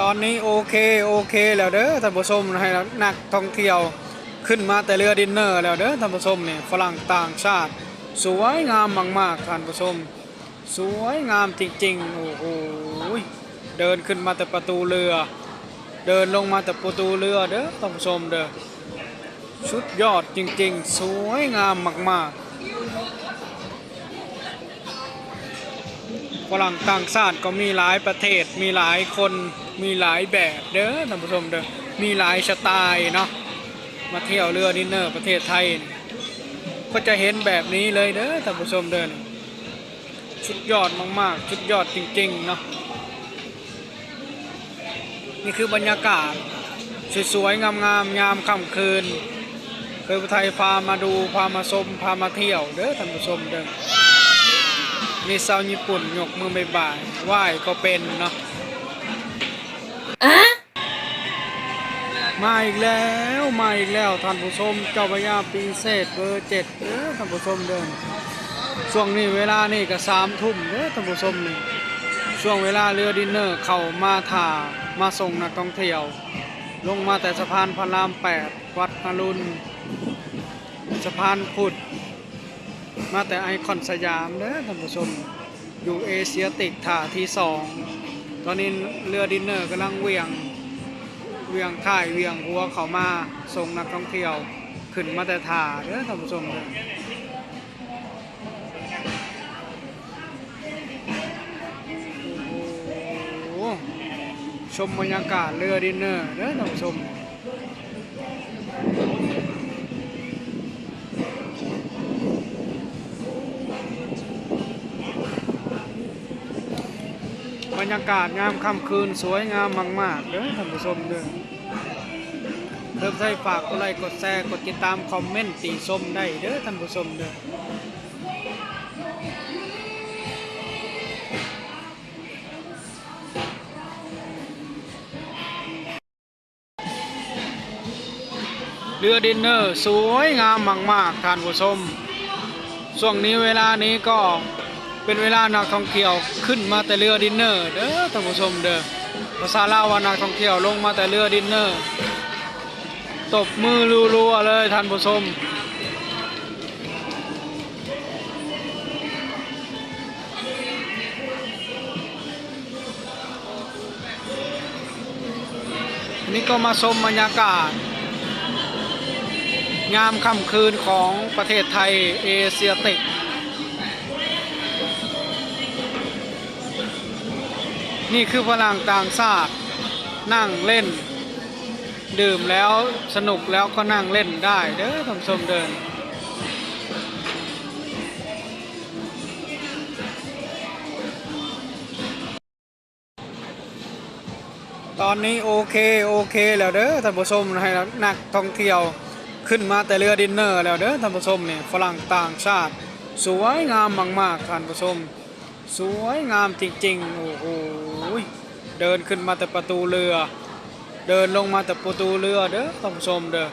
ตอนนี้โอเคโอเคแล้วเด้อท่านผู้ชมให้นักท่องเที่ยวขึ้นมาแต่เรือดินเนอร์แล้วเด้อท่านผู้ชมนี่ฝรั่งต่างชาติ สวยงามมากๆท่านผู้ชม สวยงามจริงๆโอ้โหเดินขึ้นมาแต่ประตูเรือ เดินลงมาแต่ประตูเรือเด้อท่านผู้ชมเด้อชุดยอดจริงๆ สวยงามมากๆฝรั่งต่างชาติก็มีหลายประเทศมีหลายคน มีหลายแบบเด้อท่านผู้ชมเด้อมีหลายสไตล์เนาะมาเที่ยวเรือดินเนอร์ประเทศไทย ก็จะเห็นแบบนี้เลยเด้อท่านผู้ชมเดินชุดยอดมากๆชุดยอดจริงๆเนาะนี่คือบรรยากาศสวยๆงามๆยามค่ำคืน เคยไปไทยพามาดูพามาชมพามาเที่ยวเด้อท่านผู้ชมเด้อมีสาวญี่ปุ่นยกมือบ่ายไหว้ก็เป็นเนาะ มาอีกแล้วมาอีกแล้วท่านผู้ชมเจ้าพระยาปีเศษเบอร์เจ็ดเด้อท่านผู้ชมเด้อช่วงนี้เวลานี่ก็สามทุ่มเด้อท่านผู้ชมนี่ช่วงเวลาเรือดินเนอร์เข้ามาถ่ามาส่งนักท่องเที่ยว ลงมาแต่สะพานพระรามแปดวัดอรุณสะพานพุทธมาแต่ไอคอนสยามเด้อท่านผู้ชมอยู่เอเชียติกถ่าที่สอง ตอนนี้เรือดินเนอร์กำลังเวียงเวียงท่ายเวียงหัวเขามาส่งนักท่องเที่ยวขึ้นมาแต่ถ่าเด้อท่านผู้ชมเด้อชมบรรยากาศเรือดินเนอร์เด้อท่านผู้ชม บรรยากาศงามค่ำคืนสวยงามมากๆเด้อท่านผู้ชมเด้อเพิ่มใส่ฝากกดไลค์กดแชร์กดติดตามคอมเมนต์ติชมได้เด้อท่านผู้ชมเด้อเรือดินเนอร์สวยงามมากๆท่านผู้ชมช่วงนี้เวลานี้ก็ เป็นเวลานักท่องเที่ยวขึ้นมาแต่เรือดินเนอร์เด้อท่านผู้ชมเด้อภาษาลาวว่านักท่องเที่ยวลงมาแต่เรือดินเนอร์ตบมือรัวๆเลยท่านผู้ชมนี่ก็มาชมบรรยากาศยามค่ำคืนของประเทศไทยเอเชียติก นี่คือพลังต่างชาตินั่งเล่น ดื่มแล้วสนุกแล้วก็นั่งเล่นได้เด้อท่านผู้ชมเดิน ตอนนี้โอเคโอเคแล้วเด้อท่านผู้ชมให้นักท่องเที่ยวขึ้นมาแต่เรือดินเนอร์แล้วเด้อท่านผู้ชมนี่ฝรั่งต่างชาติ สวยงามมากๆท่านผู้ชม สวยงามจริงๆ โอ้โห เดินขึ้นมาแต่ประตูเรือ เดินลงมาแต่ประตูเรือเด้อท่านผู้ชมเด้อ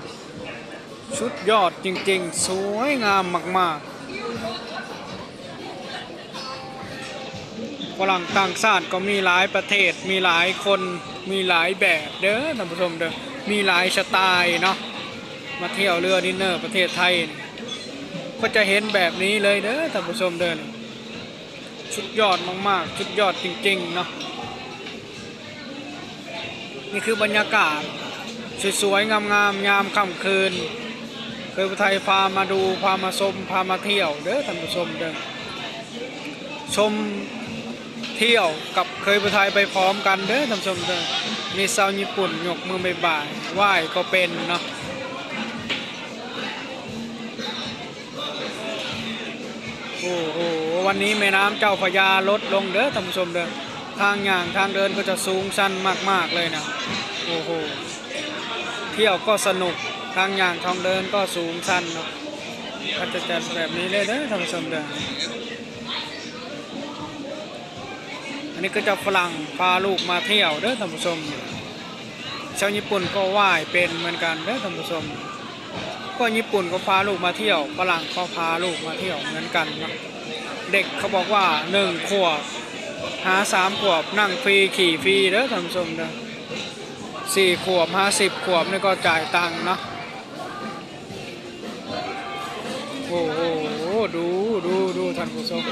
ชุดยอดจริงๆ สวยงามมากๆฝรั่งต่างชาติก็มีหลายประเทศมีหลายคนมีหลายแบบเด้อท่านผู้ชมเด้อมีหลายสไตล์เนาะมาเที่ยวเรือดินเนอร์ประเทศไทย ก็จะเห็นแบบนี้เลยเด้อท่านผู้ชมเดินชุดยอดมากๆชุดยอดจริงๆเนาะ นี่คือบรรยากาศ สวยๆงามๆยามค่ำคืนเคยไปไทยพามาดูพามาชมพามาเที่ยวเด้อท่านผู้ชมเด้อชมเที่ยวกับเคยไปไทยไปพร้อมกันเด้อท่านผู้ชมเด้อมีสาวญี่ปุ่นยกมือบ่ายๆไหว้ก็เป็นเนาะโอ้โหวันนี้แม่น้ำเจ้าพระยาลดลงเด้อท่านผู้ชมเด้อ ทางย่างทางเดินก็จะสูงชันมากๆเลยนะโอ้โหเที่ยวก็สนุกทางย่างทางเดินก็สูงชันเนาะก็จะจัดแบบนี้เลยเด้อท่านผู้ชมเด้ออันนี้ก็จะฝรั่งพาลูกมาเที่ยวเด้อท่านผู้ชมชาวญี่ปุ่นก็ไหว้เป็นเหมือนกันเด้อท่านผู้ชมก็ญี่ปุ่นก็พาลูกมาเที่ยวฝรั่งก็พาลูกมาเที่ยวเหมือนกันนะเด็กเขาบอกว่าหนึ่งขวบ หาสามขวบนั่งฟรีขี่ฟรีเด้อท่านผู้ชมเด้อสี่ขวบห้าสิบขวบนี่ก็จ่ายตังค์เนาะโอ้โหดูดูดูท่านผู้ชม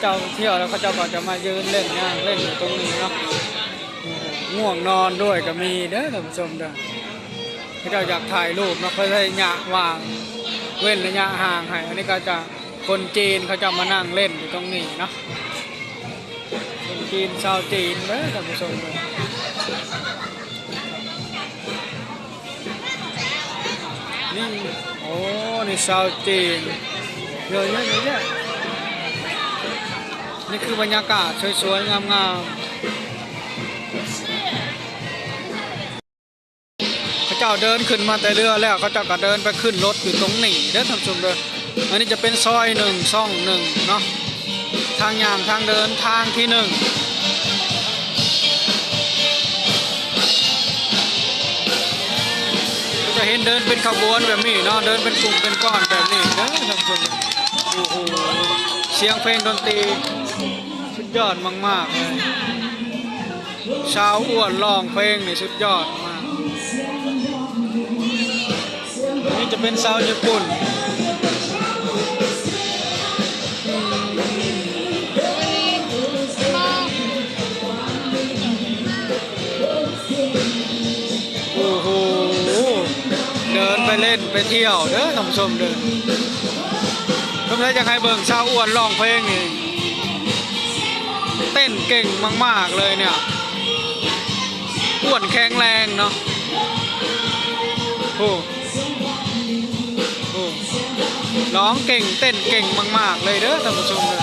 เจ้าเที่ยวแล้วเขาเจ้าก็จะมายืนเล่นงานเล่นอยู่ตรงนี้เนาะง่วงนอนด้วยก็มีเด้อท่านผู้ชมเด้อเขาเจ้าอยากถ่ายรูปเนาะเขาได้ยะวาง เว้นระยะห่างให้อันนี้ก็จะคนจีนเขาจะมานั่งเล่นอยู่ตรงนี้เนาะคนจีนชาวจีนเด้อท่านผู้ชมนี่โอ้นี่ชาวจีนเยอะแยะเยอะนี่คือบรรยากาศสวยๆงามๆาเจ้าเดินขึ้นมาแต่เรือแล้วเขาเจ้าก็เดินไปขึ้นรถอยู่ตรงนี้เด้อท่านผู้ชมเด้ออันนี้จะเป็นซอยหนึ่งซ่องหนึ่งเนาะทางย่างทางเดินทางที่หนึ่งจะเห็นเดินเป็นขบวนแบบนี้เนาะเดินเป็นกลุ่มเป็นก้อนแบบนี้เด้อท่านผู้ชมโอ้โหเสียงเพลงดนตรีสุดยอดมากๆเลยชาวอ้วนร้องเพลงนี่สุดยอดมาก จะเป็นชาวญี่ปุ่นโอ้โหเดินไปเล่นไปเที่ยวเด้อท่านผู้ชมเดินทำไมจะให้เบิ่งชาวอ้วนร้องเพลงนี่เต้นเก่งมาก ๆ เลยเนี่ยอ้วนแข็งแรงเนาะโอ้ ร้องเก่งเต้นเก่งมาก ๆ เลยเด้อท่านผู้ชมเลย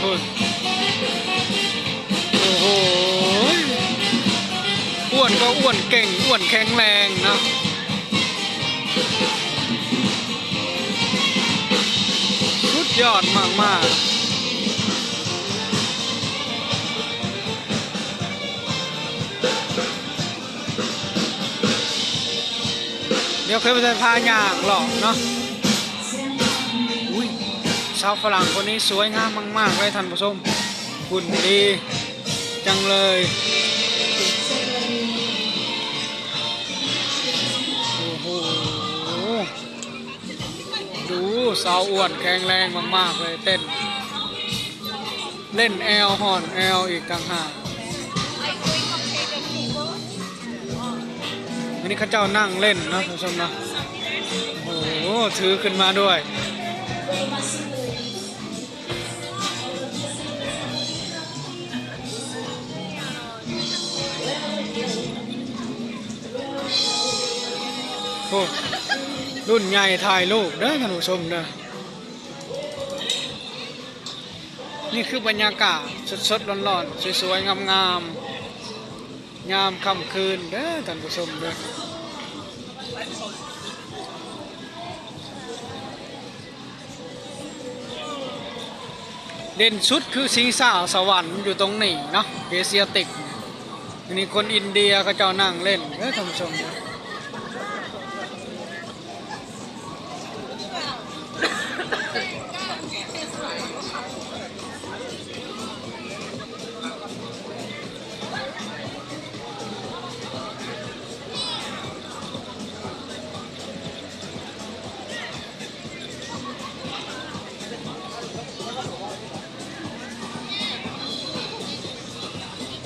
โอ้โอ้โหอ้วนก็อ้วนเก่งอ้วนแข็งแรงนะสุดยอดมาก ๆเดี๋ยวเคยไปพาย่างหรอกเนาะ ชาวฝรั่งคนนี้สวยงามมากๆเลยท่านผู้ชมหุ่นดี จังเลยโอ้โหดูสาวอ้วนแข็งแรงมากๆเลยเต้น เล่นแอลห่อนแอลอีกต่างหากอันนี้ข้าเจ้านั่งเล่นนะท่านผู้ชมนะโอ้โหถือขึ้นมาด้วย โอ้รุ่นใหญ่ถ่ายรูปเด้อท่านผู้ชมเด้อนี่คือบรรยากาศสดๆร้อนๆสวยๆงามๆยามค่ำคืนเด้อท่านผู้ชมเด้อเด่นชุดคือสิงสาวสวรรค์อยู่ตรงนี้เนาะเอเชียติกอันนี้คนอินเดียก็เจ้านั่งเล่นเด้อท่านผู้ชมเด้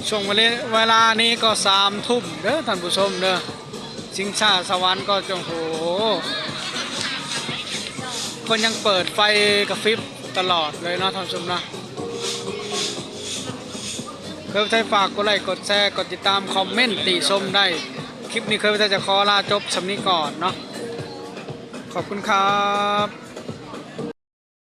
ช่วงเวลานี้ก็สามทุ่มเด้อท่านผู้ชมเด้อสิงสาสวรรค์ก็จะโหคนยังเปิดไฟกระพริบตลอดเลยเนาะท่านผู้ชมนะเคยไปฝากกดไลค์กดแชร์กดติดตามคอมเมนต์ติชมได้ คลิปนี้เคยไปจะขอลาจบสำนี้ก่อนเนาะขอบคุณครับ